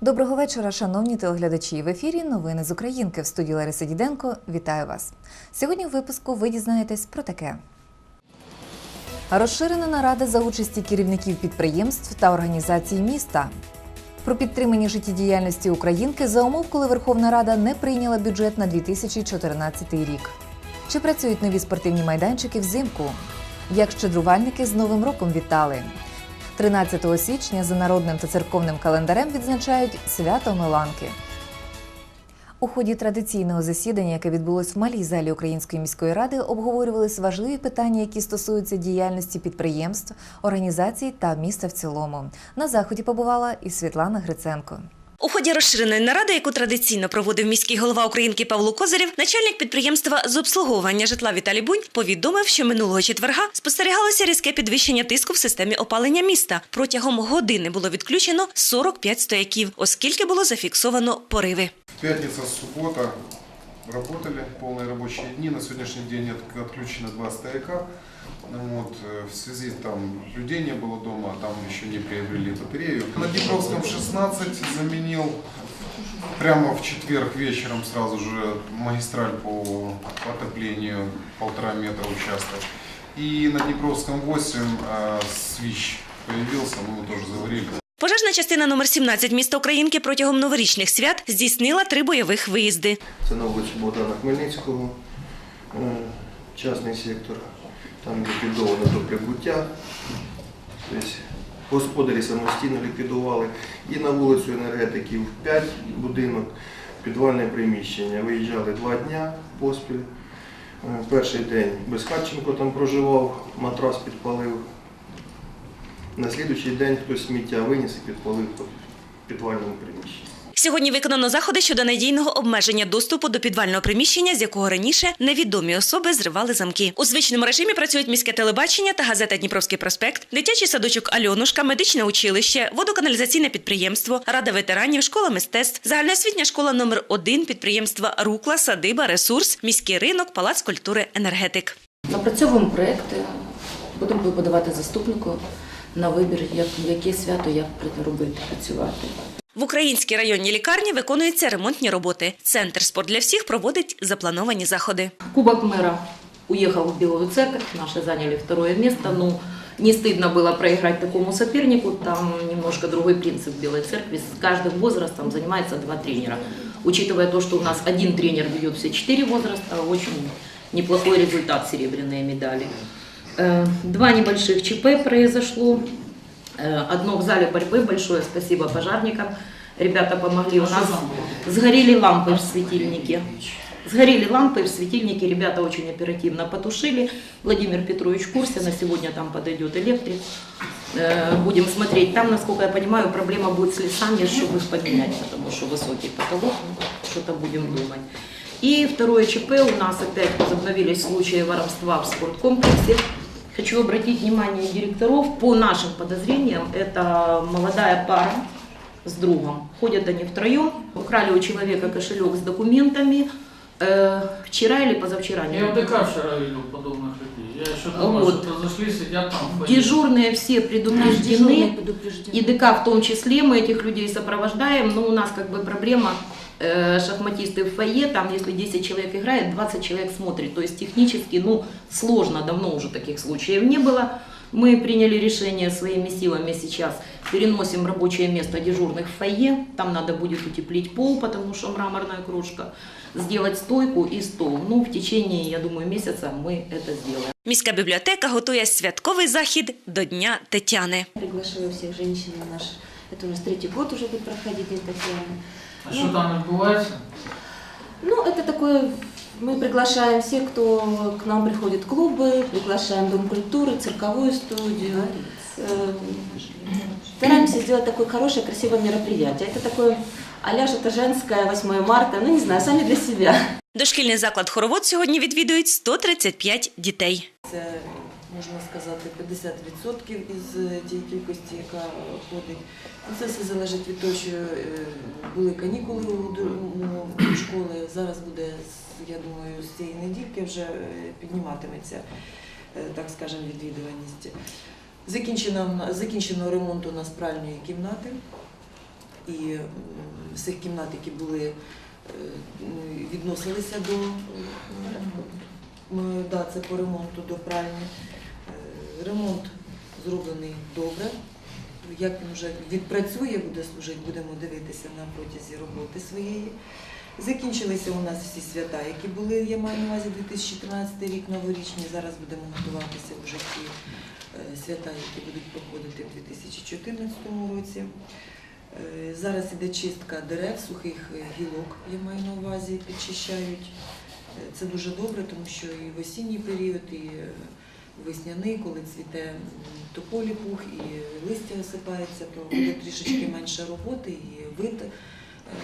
Доброго вечора, шановні телеглядачі. В ефірі новини з Українки в студії Лариса Діденко. Вітаю вас. Сьогодні в випуску ви дізнаєтесь про таке. Розширена нарада за участі керівників підприємств та організацій міста. Про підтримання життєдіяльності українки за умов, коли Верховна Рада не прийняла бюджет на 2014 рік. Чи працюють нові спортивні майданчики взимку? Як щедрувальники з Новим роком вітали? 13 січня за народним та церковним календарем відзначають свято Миланки. У ході традиційного засідання, яке відбулось в малій залі Української міської ради, обговорювались важливі питання, які стосуються діяльності підприємств, організацій та міста в цілому. На заході побувала і Світлана Гриценко. У ході розширеної наради, яку традиційно проводив міський голова Українки Павло Козирєв, начальник підприємства з обслуговування житла Віталій Бунь повідомив, що минулого четверга спостерігалося різке підвищення тиску в системі опалення міста. Протягом години було відключено 45 стояків, оскільки було зафіксовано пориви. Пятница, суббота работали, полные рабочие дни. На сегодняшний день отключено два стояка. Ну Вот, э, в связи там людей не было дома, там еще не приобрели батарею. На Днепровском 16 заменил прямо в четверг вечером сразу же магистраль по отоплению полтора метра участок. И на Днепровском 8 э, свищ появился, мы его тоже заварили. Пожежна частина номер 17 міста Українки протягом новорічних свят здійснила три бойових виїзди. Це на вулиці Богдана Хмельницького, е, частний сектор, там ліквідовано до прибуття. Тобто господарі самостійно ліквідували. І на вулицю енергетиків 5 будинок, підвальне приміщення. Виїжджали два дня поспіль. Е, Перший день Безхатченко там проживав, матрас підпалив. На слідуючий день хтось сміття виніс і підпалив в підвальному приміщенні. Сьогодні виконано заходи щодо надійного обмеження доступу до підвального приміщення, з якого раніше невідомі особи зривали замки. У звичному режимі працюють міське телебачення та газета Дніпровський проспект, дитячий садочок Альонушка, медичне училище, водоканалізаційне підприємство, рада ветеранів, школа мистецтв, загальноосвітня школа номер 1 підприємства Рукла, садиба, ресурс, міський ринок, палац культури, енергетик. Напрацьовуємо проекти, будемо подавати заступнику на вибір, як яке свято, як робити, працювати. В українській районній лікарні виконуються ремонтні роботи. Центр спорт для всіх проводить заплановані заходи. Кубок мэра уехал в Белую Церковь, наши заняли второе место, но не стыдно было проиграть такому сопернику, там немножко другой принцип в Белой Церкви, с каждым возрастом занимается два тренера. Учитывая то, что у нас один тренер ведет все четыре возраста, очень неплохой результат серебряные медали. Э, Два небольших ЧП произошло. Э, Одно в зале борьбы, большое спасибо пожарникам. Ребята помогли. У нас сгорели лампы в светильнике. Сгорели лампы в светильнике, ребята очень оперативно потушили. Владимир Петрович в курсе, на сегодня там подойдет электрик. Э, Будем смотреть. Там, насколько я понимаю, проблема будет с лесами, чтобы их поменять, потому что высокий потолок, ну, что-то будем думать. И второе ЧП у нас опять возобновились случаи воровства в спорткомплексе. Хочу обратить внимание директоров, по нашим подозрениям, это молодая пара с другом. Ходят они втроем, украли у человека кошелек с документами. Э, вчера или позавчера? не Я в. ДК вчера видел подобных людей. Я еще думаю, Вот. что зашли, сидят там. фойе. Дежурные все предупреждены, и ДК в том числе, мы этих людей сопровождаем, но у нас как бы проблема, шахматисты в фойе, там если 10 человек играет, 20 человек смотрит, то есть технически, ну, сложно, давно уже таких случаев не было. Мы приняли решение своими силами сейчас, переносим рабочее место дежурных в фойе, там надо будет утеплить пол, потому что мраморная крошка, сделать стойку и стол. Ну, в течение, я думаю, месяца мы это сделаем. Міська бібліотека готує святковий захід до Дня Тетяни. Приглашаю всех женщин на наш, это у нас третий год уже будет проходить День Татьяны. А что там отбывается? Ну, это такое, мы приглашаем всех, кто к нам приходит в клубы, приглашаем Дом культуры, цирковую студию. Э, Стараемся сделать такое хорошее, красивое мероприятие. Это такое а что-то женское 8 марта, ну не знаю, сами для себя. Дошкільний заклад хоровод сьогодні відвідують 135 дітей. Це можна сказати, 50% із е, тієї кількості, яка ходить. Ну, Це все залежить від того, що е, були канікули у школи. Зараз буде, я думаю, з цієї недільки вже е, підніматиметься, так скажемо, відвідуваність. Закінчено, закінчено ремонт у нас пральної кімнати. І цих кімнат, які були, відносилися до да, це по ремонту до пральні. Ремонт зроблений добре. Як він вже відпрацює, буде служити, будемо дивитися на протязі роботи своєї. Закінчилися у нас всі свята, які були, я маю на увазі 2013 рік новорічні. Зараз будемо готуватися вже ті е, свята, які будуть проходити в 2014 році. Е, Зараз іде чистка дерев, сухих е, гілок, я маю на увазі, підчищають. Це дуже добре, тому що і в осінній період, і весняний, коли цвіте м, тополі пух, і листя осипається, то буде трішечки менше роботи і вид е,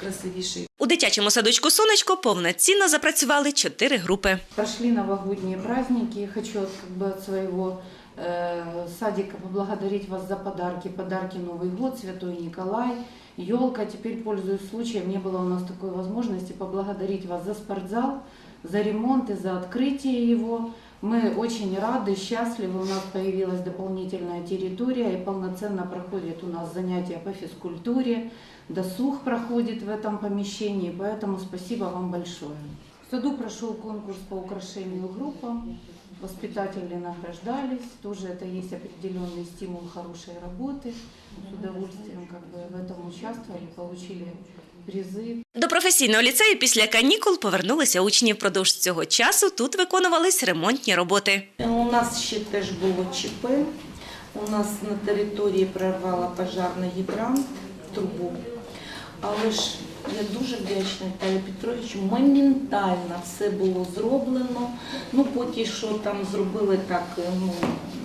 красивіший. У дитячому садочку Сонечко повноцінно запрацювали чотири групи. Прошли новогодние праздники. Хочу как бы от своего э, садика поблагодарить вас за подарки. Подарки Новый год, Святой Николай, елка. Теперь, пользуясь случаем, не было у нас такой возможности поблагодарить вас за спортзал, за ремонт и за открытие его. Мы очень рады, счастливы. У нас появилась дополнительная территория и полноценно проходят у нас занятия по физкультуре. Досуг проходит в этом помещении, поэтому спасибо вам большое. В саду прошел конкурс по украшению группам. Воспитатели награждались. Тоже это есть определенный стимул хорошей работы. С удовольствием как бы в этом участвовали, получили призы. До професійного ліцею після канікул повернулися учні. Впродовж цього часу тут виконувались ремонтні роботи. У нас ще теж було ЧП. У нас на території прорвала пожарний гідрант, трубу. Але ж я дуже вдячна Віталію Петровичу. Моментально все було зроблено. Ну, поки що там зробили так ну,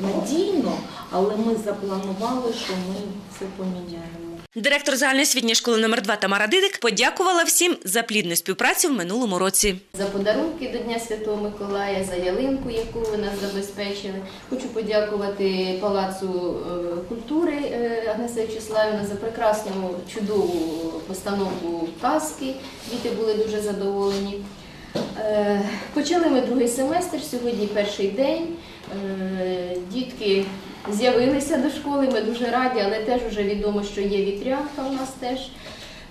надійно, але ми запланували, що ми це поміняємо. Директор загальноосвітньої школи номер 2 Тамара Дидик подякувала всім за плідну співпрацю в минулому році. за подарунки до Дня Святого Миколая, за ялинку, яку ви нас забезпечили. Хочу подякувати Палацу е, культури е, Агнеса Вячеславівна за прекрасну, чудову постановку казки. Діти були дуже задоволені. Е, Почали ми другий семестр, сьогодні перший день. Е, Дітки з'явилися до школи, ми дуже раді, але теж вже відомо, що є вітрянка у нас теж.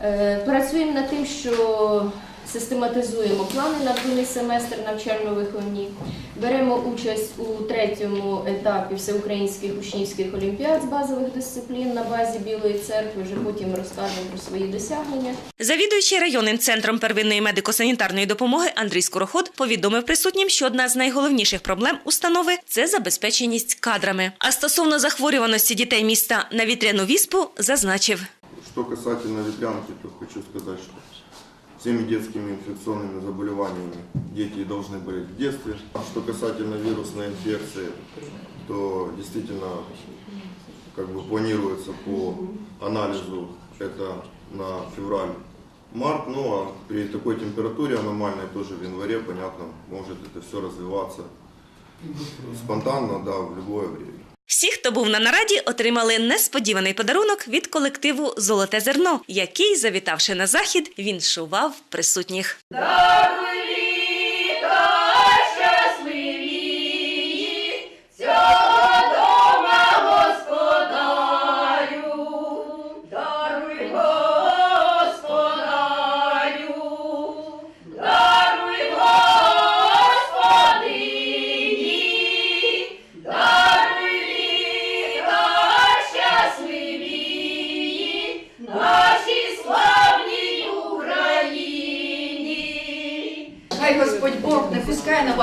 Е, Працюємо над тим, що систематизуємо плани на другий семестр навчально-виховні. Беремо участь у третьому етапі всеукраїнських учнівських олімпіад з базових дисциплін на базі Білої церкви. Вже потім розкажемо про свої досягнення. Завідуючий районним центром первинної медико-санітарної допомоги Андрій Скороход повідомив присутнім, що одна з найголовніших проблем установи це забезпеченість кадрами. А стосовно захворюваності дітей міста на вітряну віспу, зазначив. Что касательно ветрянки, то хочу сказать, что всеми детскими инфекционными заболеваниями дети должны болеть в детстве. Что касательно вирусной инфекции, то действительно как бы планируется по анализу это на февраль-март, ну а при такой температуре аномальной тоже в январе, понятно, может это все развиваться спонтанно, да, в любое время. Всі, хто був на нараді, отримали несподіваний подарунок від колективу Золоте зерно, який, завітавши на захід, віншував присутніх. Хай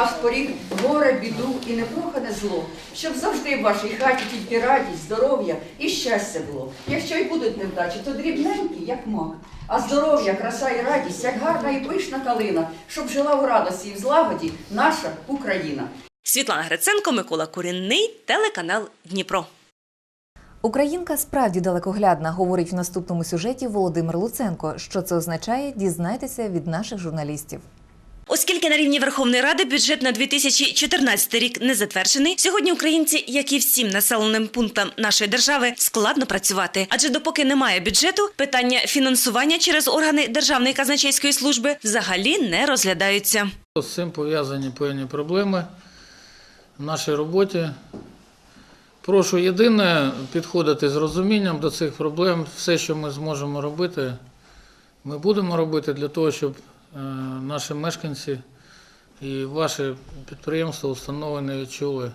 ваш поріг горе, біду і непрохане зло, щоб завжди в вашій хаті тільки радість, здоров'я і щастя було. Якщо й будуть невдачі, то дрібненькі, як мак. А здоров'я, краса і радість, як гарна і пишна калина, щоб жила у радості і в злагоді наша Україна. Світлана Гриценко, Микола Курінний, телеканал Дніпро. Українка справді далекоглядна, говорить в наступному сюжеті Володимир Луценко. Що це означає, дізнайтеся від наших журналістів. Оскільки на рівні Верховної Ради бюджет на 2014 рік не затверджений, сьогодні українці, як і всім населеним пунктам нашої держави, складно працювати. Адже допоки немає бюджету, питання фінансування через органи Державної казначейської служби взагалі не розглядаються. З цим пов'язані певні проблеми в нашій роботі. Прошу єдине підходити з розумінням до цих проблем. Все, що ми зможемо робити, ми будемо робити для того, щоб наші мешканці і ваше підприємство установи не відчули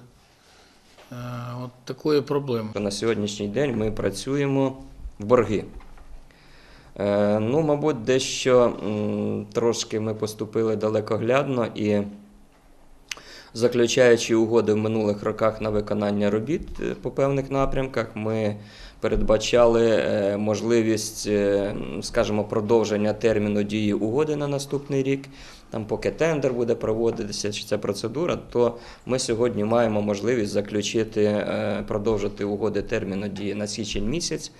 е, от такої проблеми. На сьогоднішній день ми працюємо в борги. Е, Ну, мабуть, дещо трошки ми поступили далекоглядно і заключаючи угоди в минулих роках на виконання робіт е, по певних напрямках, ми передбачали е, можливість, е, скажімо, продовження терміну дії угоди на наступний рік. Там, поки тендер буде проводитися, чи ця процедура, то ми сьогодні маємо можливість заключити, продовжити угоди терміну дії на січень місяць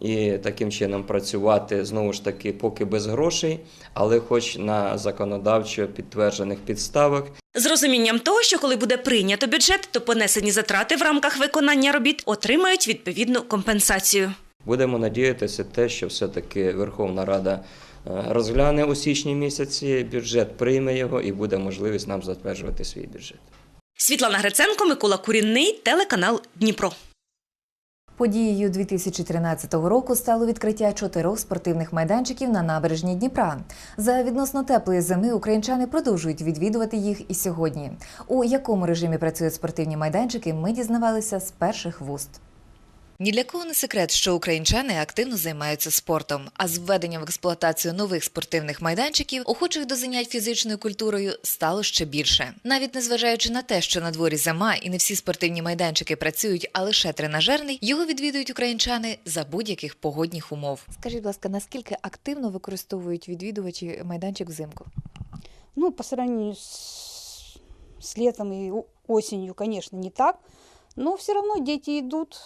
і таким чином працювати знову ж таки, поки без грошей, але хоч на законодавчо підтверджених підставах. З розумінням того, що коли буде прийнято бюджет, то понесені затрати в рамках виконання робіт отримають відповідну компенсацію. Будемо надіятися те, що все-таки Верховна Рада е, розгляне у січні місяці бюджет, прийме його і буде можливість нам затверджувати свій бюджет. Світлана Гриценко, Микола Курінний, телеканал Дніпро. Подією 2013 року стало відкриття чотирьох спортивних майданчиків на набережні Дніпра. За відносно теплої зими українчани продовжують відвідувати їх і сьогодні. У якому режимі працюють спортивні майданчики, ми дізнавалися з перших вуст. Ні для кого не секрет, що українчани активно займаються спортом. А з введенням в експлуатацію нових спортивних майданчиків охочих до занять фізичною культурою стало ще більше. Навіть незважаючи на те, що на дворі зима і не всі спортивні майданчики працюють, а лише тренажерний, його відвідують українчани за будь-яких погодних умов. Скажіть, будь ласка, наскільки активно використовують відвідувачі майданчик взимку? Ну, по сравнению с, с летом и осенью, конечно, не так. Но все равно дети идут.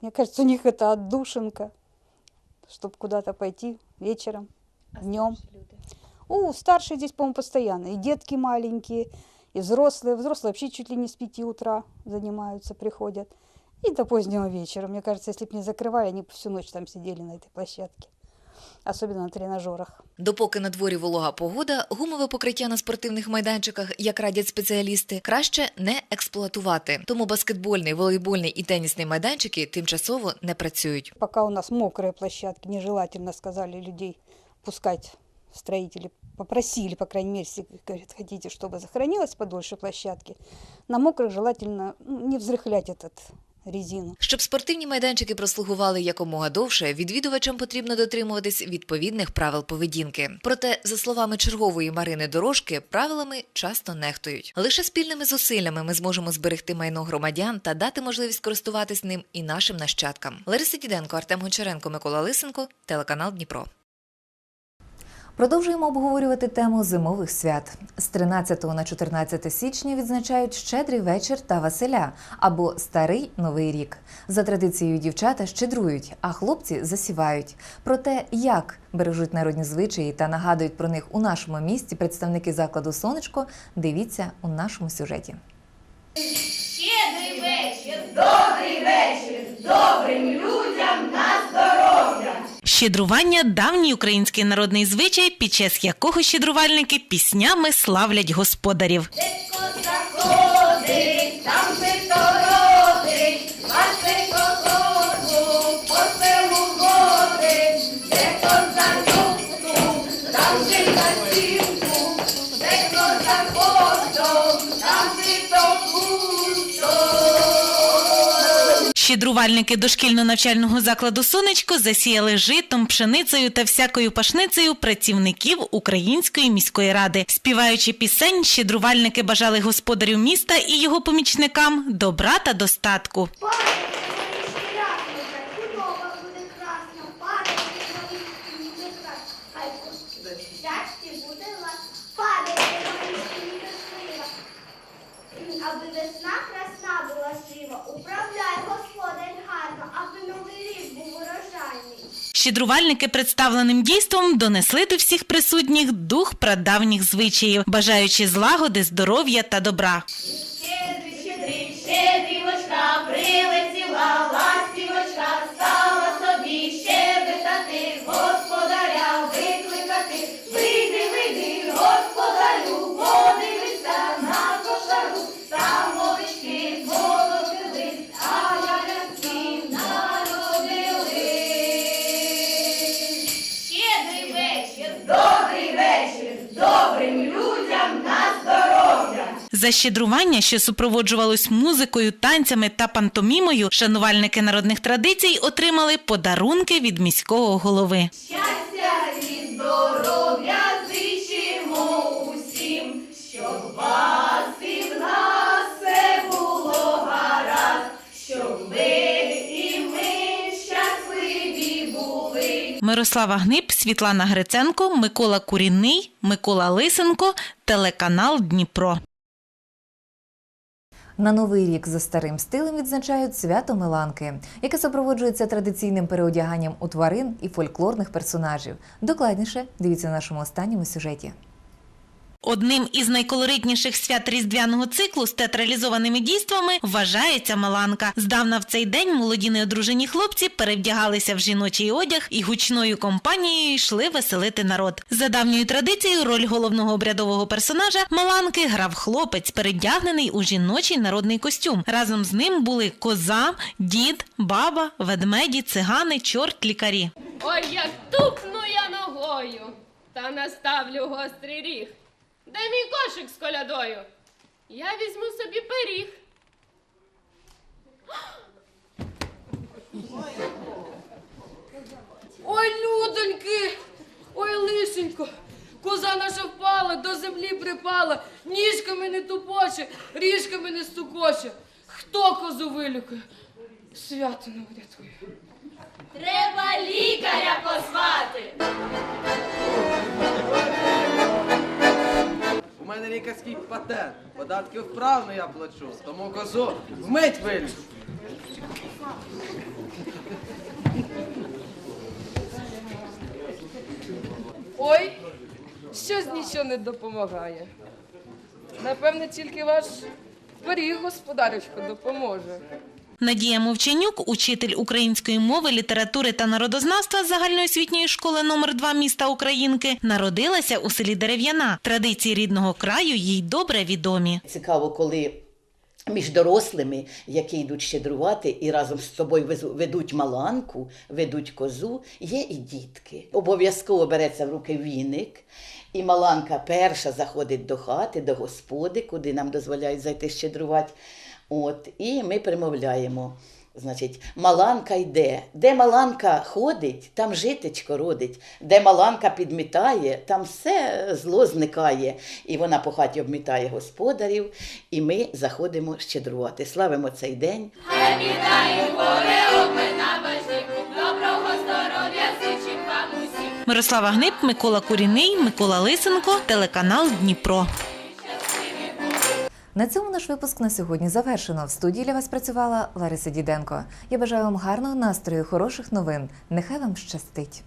Мне кажется, у них это отдушинка, чтобы куда-то пойти вечером, днем. У, старшие здесь, по-моему, постоянно. И детки маленькие, и взрослые. Взрослые вообще чуть ли не с пяти утра занимаются, приходят. И до позднего вечера. Мне кажется, если бы не закрывали, они бы всю ночь там сидели на этой площадке. Особенно на тренажерах. Допоки на дворі волога погода, гумове покриття на спортивних майданчиках, як радять спеціалісти, краще не експлуатувати. Тому баскетбольний, волейбольний і тенісний майданчики тимчасово не працюють. Пока у нас мокрые площадки, нежелательно сказали людей пускать строители. Попросили, по крайней мере, если, говорят, хотите, чтобы сохранилось подольше площадки. На мокрых желательно ну, не взрыхлять этот резину. Щоб спортивні майданчики прослугували якомога довше, відвідувачам потрібно дотримуватись відповідних правил поведінки. Проте, за словами чергової Марини Дорожки, правилами часто нехтують. Лише спільними зусиллями ми зможемо зберегти майно громадян та дати можливість користуватись ним і нашим нащадкам. Лариса Діденко, Артем Гончаренко, Микола Лисенко, телеканал Дніпро. Продовжуємо обговорювати тему зимових свят. З 13 на 14 січня відзначають щедрий вечір та Василя або Старий Новий рік. За традицією дівчата щедрують, а хлопці засівають. Про те, як бережуть народні звичаї та нагадують про них у нашому місті представники закладу Сонечко, дивіться у нашому сюжеті. Щедрий вечір, добрий вечір, добрим людям на здоров'я. Щедрування давній український народний звичай, під час якого щедрувальники піснями славлять господарів. Там Щедрувальники дошкільно-навчального закладу Сонечко засіяли житом, пшеницею та всякою пашницею працівників Української міської ради. Співаючи пісень, щедрувальники бажали господарю міста і його помічникам добра та достатку. Щедрувальники представленим дійством донесли до всіх присутніх дух прадавніх звичаїв, бажаючи злагоди, здоров'я та добра. За щедрування, що супроводжувалось музикою, танцями та пантомімою, шанувальники народних традицій отримали подарунки від міського голови. Щастя і здоров'я зичимо усім, щоб вас і в нас все було гаразд, щоб ви і ми щасливі були. Мирослава Гнип, Світлана Гриценко, Микола Курінний, Микола Лисенко, телеканал Дніпро. На новий рік за старим стилем відзначають свято Миланки, яке супроводжується традиційним переодяганням у тварин і фольклорних персонажів. Докладніше дивіться в нашому останньому сюжеті. Одним із найколоритніших свят різдвяного циклу з театралізованими дійствами вважається Маланка. Здавна в цей день молоді неодружені хлопці перевдягалися в жіночий одяг і гучною компанією йшли веселити народ. За давньою традицією роль головного обрядового персонажа Маланки грав хлопець, перевдягнений у жіночий народний костюм. Разом з ним були коза, дід, баба, ведмеді, цигани, чорт, лікарі. Ой, як тупну я ногою, та наставлю гострий ріг. Де мій кошик з колядою? Я візьму собі пиріг. Ой, людоньки! Ой, лишенько! Коза наша впала, до землі припала, ніжками не тупоче, ріжками не стукоче. Хто козу вилікує? Свято не врятує. Треба лікаря позвати. Мене лікарський патент. Податки вправно я плачу, тому козу вмить вилічу. Ой, щось нічого не допомагає. Напевне, тільки ваш пиріг, господарочко, допоможе. Надія Мовчанюк, учитель української мови, літератури та народознавства загальноосвітньої школи номер 2 міста Українки, народилася у селі Дерев'яна. Традиції рідного краю їй добре відомі. Цікаво, коли між дорослими, які йдуть щедрувати і разом з везу- ведуть маланку, ведуть козу, є і дітки. Обов'язково береться в руки віник. І маланка перша заходить до хати, до господи, куди нам дозволяють зайти щедрувати. От, і ми примовляємо. Значить, маланка йде. Де маланка ходить, там житечко родить. Де маланка підмітає, там все зло зникає. І вона по хаті обмітає господарів, і ми заходимо щедрувати. Славимо цей день. Мирослава Гнип, Микола Куріний, Микола Лисенко, телеканал Дніпро. На цьому наш випуск на сьогодні завершено. В студії для вас працювала Лариса Діденко. Я бажаю вам гарного настрою, хороших новин. Нехай вам щастить.